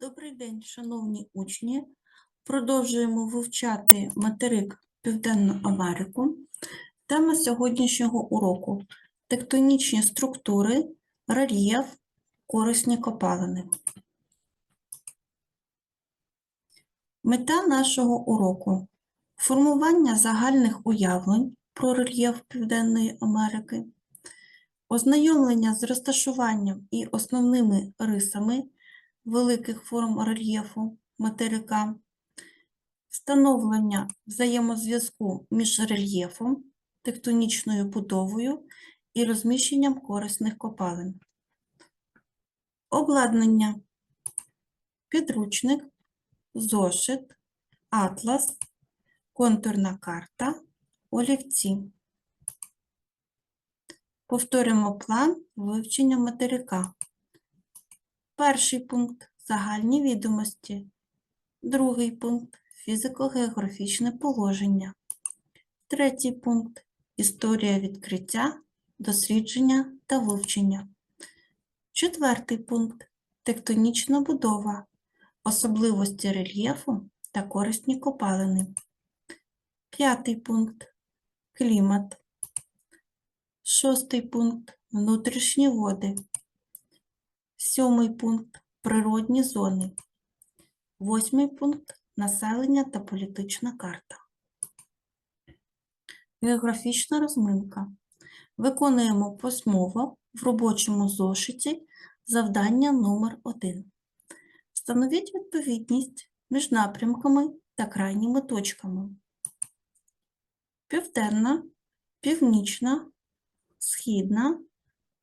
Добрий день, шановні учні. Продовжуємо вивчати материк Південну Америку. Тема сьогоднішнього уроку тектонічні структури, рельєф, корисні копалини. Мета нашого уроку формування загальних уявлень про рельєф Південної Америки, ознайомлення з розташуванням і основними рисами великих форм рельєфу материка, встановлення взаємозв'язку між рельєфом, тектонічною будовою і розміщенням корисних копалин. Обладнання, підручник, зошит, атлас, контурна карта, олівці. Повторимо план вивчення материка. Перший пункт загальні відомості. Другий пункт фізико-географічне положення. Третій пункт історія відкриття, дослідження та вивчення. Четвертий пункт тектонічна будова, особливості рельєфу та корисні копалини. П'ятий пункт клімат. Шостий пункт внутрішні води. Сьомий пункт природні зони. Восьмий пункт населення та політична карта. Географічна розминка. Виконуємо письмово в робочому зошиті завдання номер 1 Встановіть відповідність між напрямками та крайніми точками. Південна, північна, східна,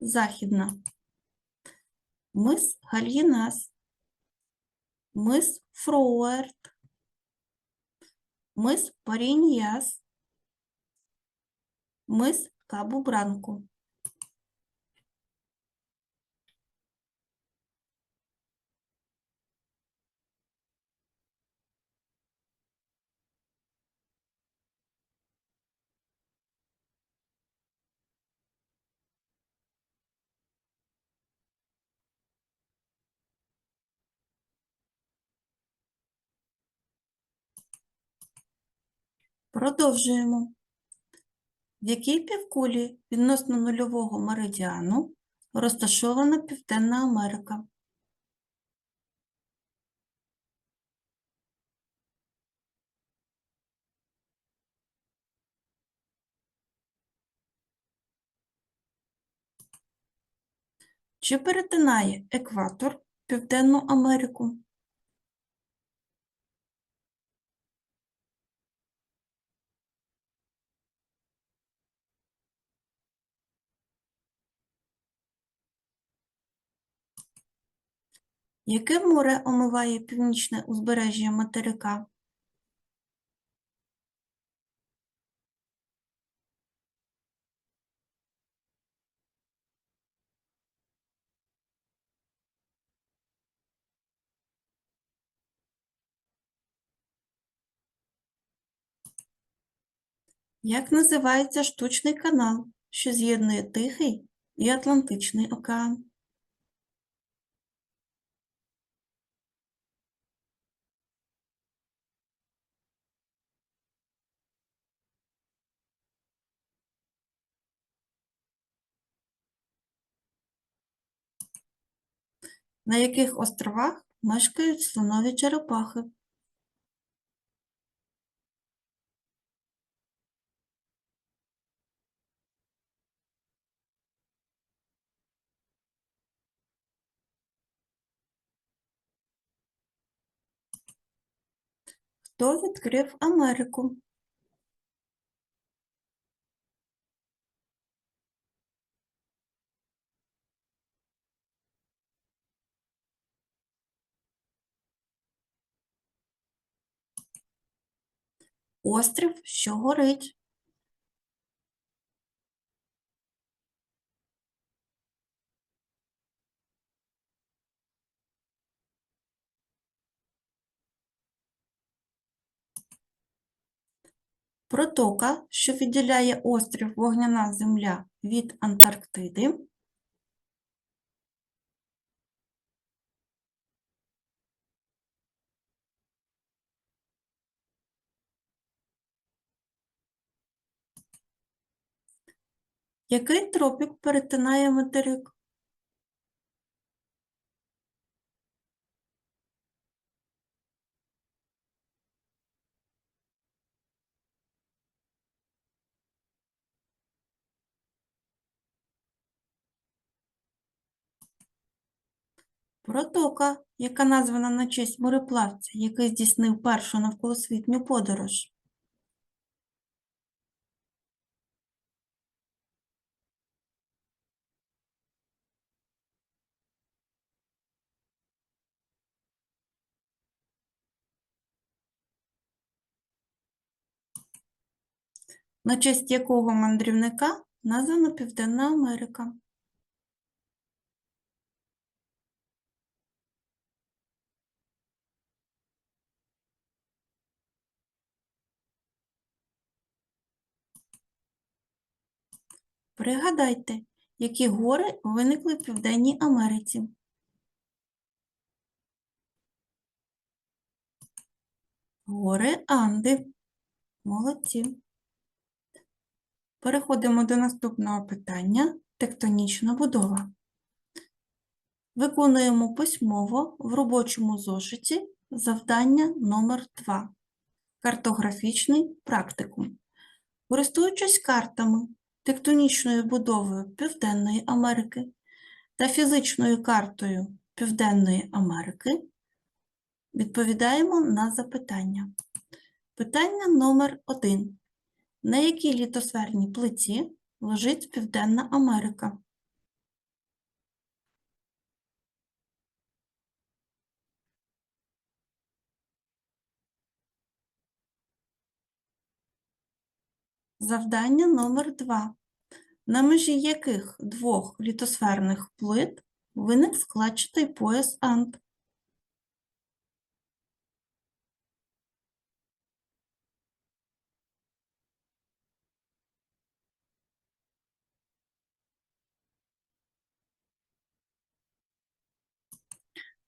західна. Мис Гальїнас, мис Фроуерт, мис Паріньяс, мис Кабу-Бранку. Продовжуємо. В якій півкулі відносно нульового меридіану розташована Південна Америка? Чи перетинає екватор Південну Америку? Яке море омиває північне узбережжя материка? Як називається штучний канал, що з'єднує Тихий і Атлантичний океан? На яких островах мешкають слонові черепахи? Хто відкрив Америку? Острів, що горить. Протока, що відділяє острів Вогняна Земля від Антарктиди. Який тропік перетинає материк? Протока, яка названа на честь мореплавця, який здійснив першу навколосвітню подорож. На честь якого мандрівника названа Південна Америка. Пригадайте, які гори виникли в Південній Америці. Гори Анди. Молодці. Переходимо до наступного питання тектонічна будова. Виконуємо письмово в робочому зошиті завдання номер 2 Картографічний практикум. Користуючись картами тектонічною будовою Південної Америки та фізичною картою Південної Америки, відповідаємо на запитання. Питання номер 1. На якій літосферній плиті лежить Південна Америка? Завдання номер 2. На межі яких двох літосферних плит виник складчатий пояс Анд?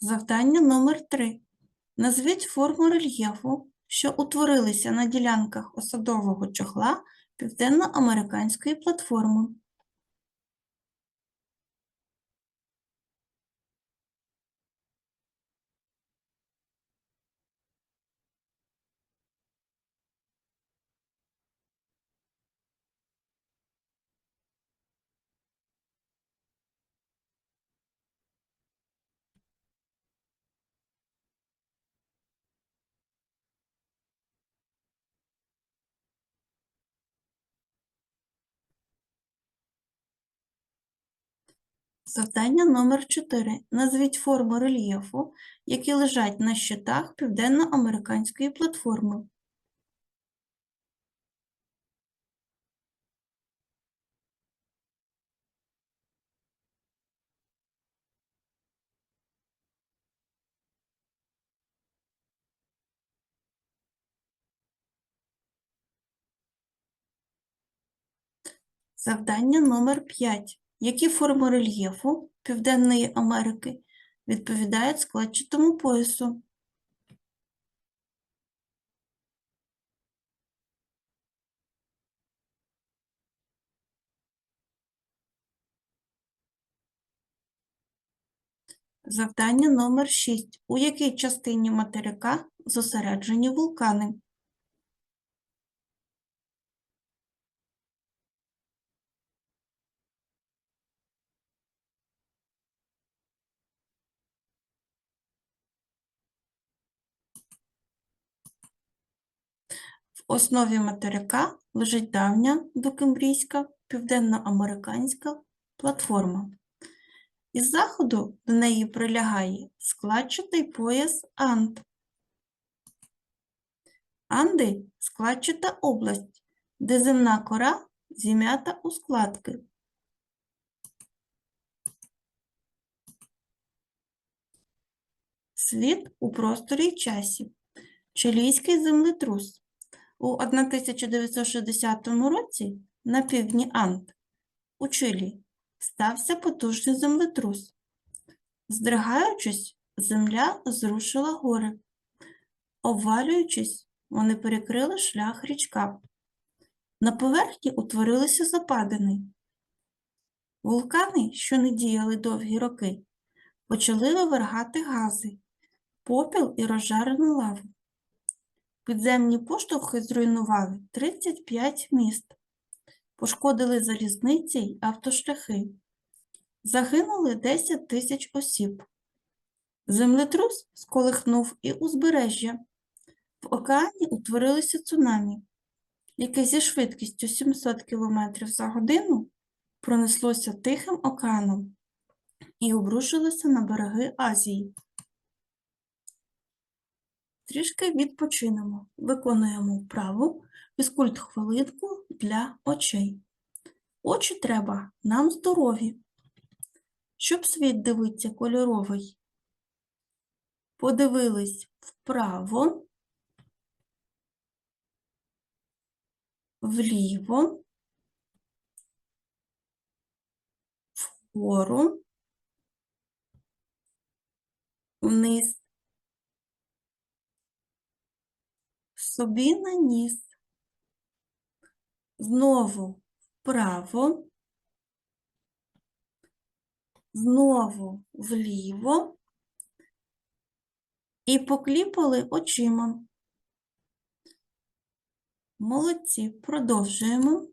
Завдання номер 3. Назвіть форму рельєфу, що утворилися на ділянках осадового чохла Південноамериканської платформи. Завдання номер 4. Назвіть форми рельєфу, які лежать на щитах Південноамериканської платформи. Завдання номер 5. Які форми рельєфу Південної Америки відповідають складчатому поясу? Завдання номер 6. У якій частині материка зосереджені вулкани? В основі материка лежить давня докембрійська південноамериканська платформа. Із заходу до неї прилягає складчатий пояс Анд. Анди – складчата область, де земна кора зім'ята у складки. Світ у просторі часі. Чилійський землетрус. У 1960 році на півдні Анд у Чилі стався потужний землетрус. Здригаючись, земля зрушила гори. Обвалюючись, вони перекрили шлях річка. На поверхні утворилися западини. Вулкани, що не діяли довгі роки, почали вивергати гази, попіл і розжарену лаву. Підземні поштовхи зруйнували 35 міст, пошкодили залізниці й автошляхи. Загинули 10 тисяч осіб. Землетрус сколихнув і узбережжя. В океані утворилося цунамі, яке зі швидкістю 700 км за годину пронеслося Тихим океаном і обрушилося на береги Азії. Трішки відпочинемо, виконуємо вправу фізкульт хвилинку для очей. Очі треба нам здорові, щоб світ дивиться кольоровий. Подивились вправо, вліво, вгору, вниз, собі на ніс, знову вправо, знову вліво і покліпали очима. Молодці, продовжуємо.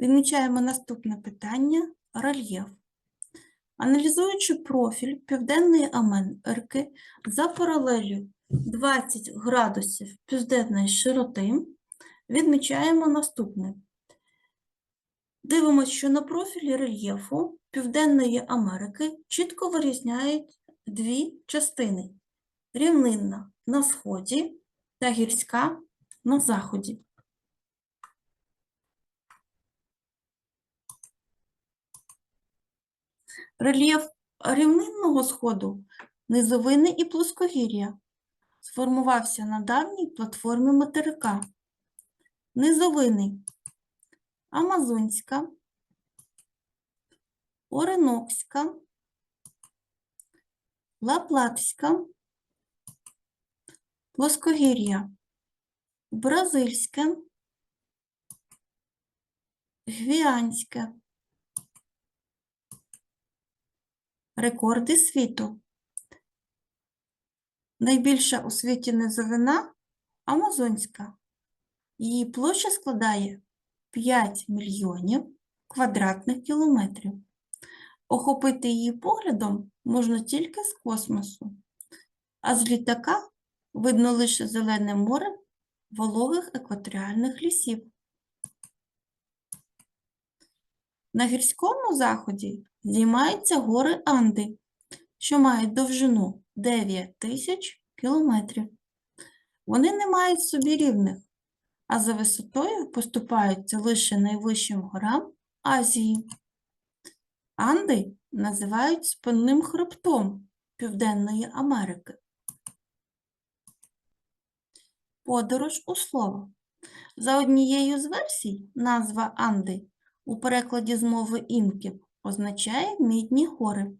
Відмічаємо наступне питання – рельєф. Аналізуючи профіль Південної Америки за паралелью 20 градусів південної широти, відмічаємо наступне. Дивимося, що на профілі рельєфу Південної Америки чітко вирізняють дві частини – рівнинна на сході та гірська на заході. Рельєф рівнинного сходу низовини і плоскогір'я сформувався на давній платформі материка. Низовини Амазонська, Оренокська, Лаплатська, Плоскогір'я, Бразильське, Гвіанське. Рекорди світу. Найбільша у світі низовина Амазонська. Її площа складає 5 мільйонів квадратних кілометрів. Охопити її поглядом можна тільки з космосу, а з літака видно лише зелене море вологих екваторіальних лісів. На гірському заході здіймаються гори Анди, що мають довжину 9 тисяч кілометрів. Вони не мають собі рівних, а за висотою поступаються лише найвищим горам Азії. Анди називають спинним хребтом Південної Америки. Подорож у слово. За однією з версій, назва Анди у перекладі з мови інків означає мідні гори.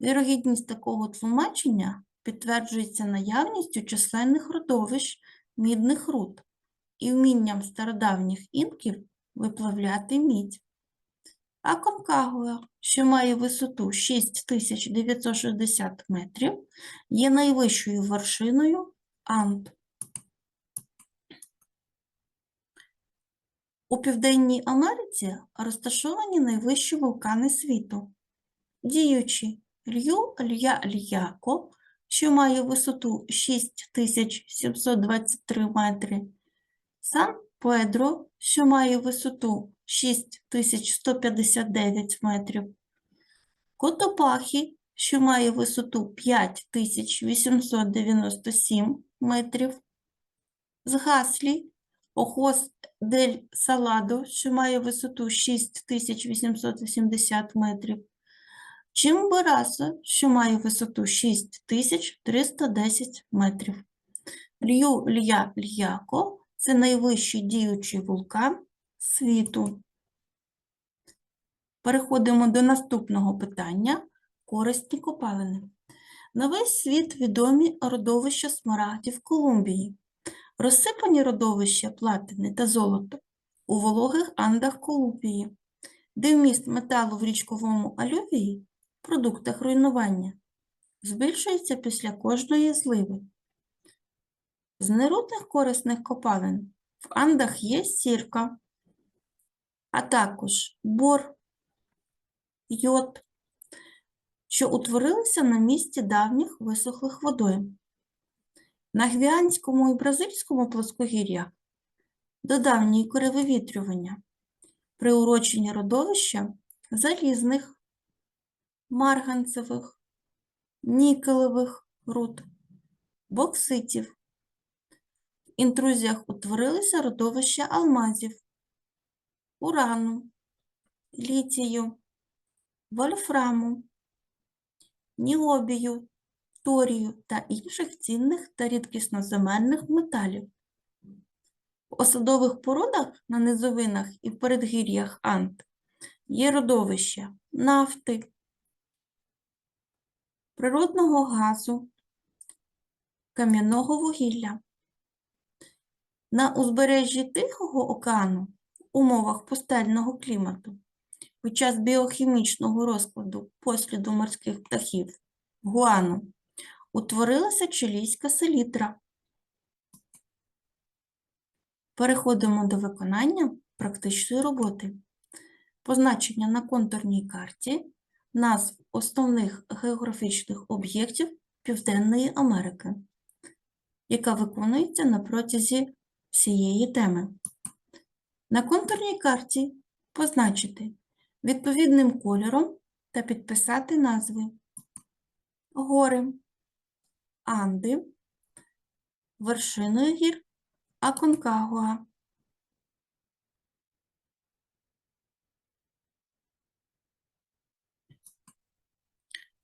Вірогідність такого тлумачення підтверджується наявністю численних родовищ мідних руд і вмінням стародавніх інків виплавляти мідь. Аконкагуа, що має висоту 6960 метрів, є найвищою вершиною Анд. У Південній Америці розташовані найвищі вулкани світу. Діючі Лью Лья Льяко, що має висоту 6723 метри, Сан Педро, що має висоту 6159 метрів, Котопахі, що має висоту 5897 метрів, Згаслі, Охос дель Саладо, що має висоту 6880 метрів, Чимборасо, що має висоту 6310 метрів. Лью Лья Льяко – це найвищий діючий вулкан світу. Переходимо до наступного питання – корисні копалини. На весь світ відомі родовища смарагдів Колумбії. Розсипані родовища платини та золота у вологих Андах Колумбії. де вміст металу в річковому алювії, продуктах руйнування, збільшується після кожної зливи. З нерудних корисних копалин в Андах є сірка, а також бор, йод, що утворилися на місці давніх висохлих водойм. На Гвіанському і Бразильському плоскогір'ях до давньої кори вивітрювання приурочені родовища залізних, марганцевих, нікелевих руд, бокситів. В інтрузіях утворилися родовища алмазів, урану, літію, вольфраму, ніобію, торію та інших цінних та рідкісноземельних металів. В осадових породах на низовинах і в передгір'ях Анд є родовища нафти, природного газу, кам'яного вугілля. На узбережжі Тихого океану в умовах пустельного клімату під час біохімічного розкладу посліду морських птахів гуану утворилася чилійська селітра. Переходимо до виконання практичної роботи. Позначення на контурній карті назв основних географічних об'єктів Південної Америки, яка виконується на протязі всієї теми. На контурній карті позначити відповідним кольором та підписати назви гори, Анди, вершиною гір Аконкагуа.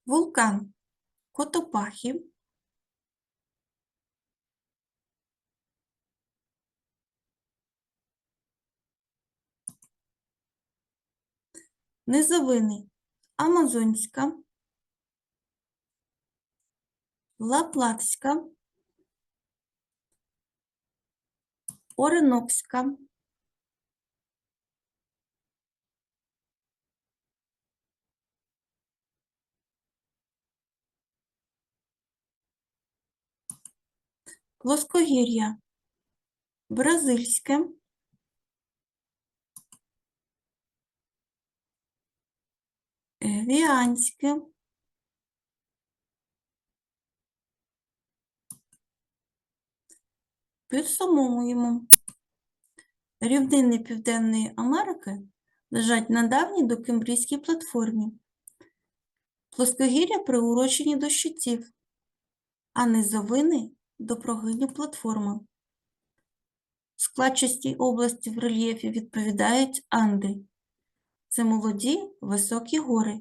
Вулкан Котопахі. Низовини Амазонська, Лаплатська, Оренокська, Плоскогір'я, Бразильське, Гвіанське, Підсумовуємо. Рівнини Південної Америки лежать на давній докембрійській платформі. Плоскогір'я приурочені до щитів, а низовини – до прогинів платформи. Складчастій області в рельєфі відповідають Анди. Це молоді високі гори,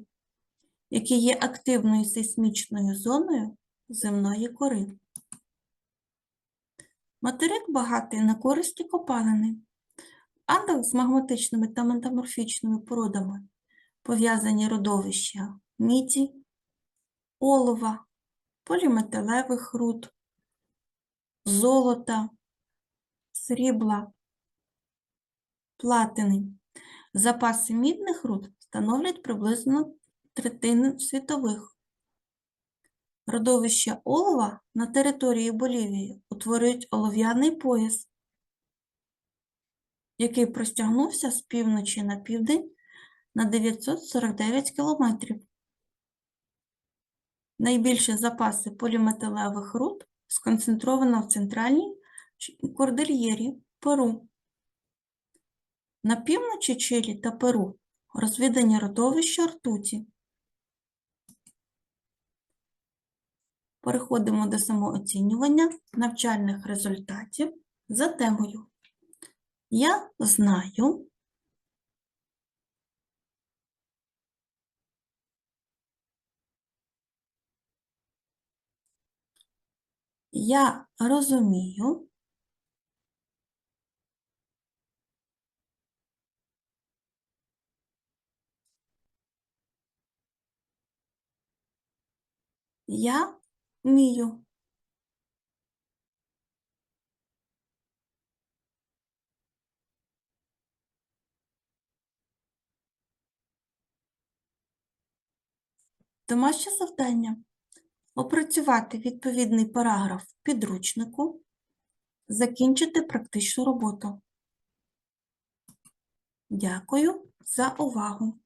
які є активною сейсмічною зоною земної кори. Материк багатий на користі копалини. Андах з магматичними та метаморфічними породами пов'язані родовища міді, олова, поліметалевих руд, золота, срібла, платини. Запаси мідних руд становлять приблизно третину світових. Родовища олова на території Болівії утворюють олов'яний пояс, який простягнувся з півночі на південь на 949 кілометрів. Найбільші запаси поліметалевих руд сконцентровано в центральній кордильєрі Перу. На півночі Чилі та Перу розвідані родовища ртуті. Переходимо до самооцінювання навчальних результатів за темою. Я знаю, Я розумію. Я вмію. Домашнє завдання. Опрацювати відповідний параграф в підручнику, закінчити практичну роботу. Дякую за увагу!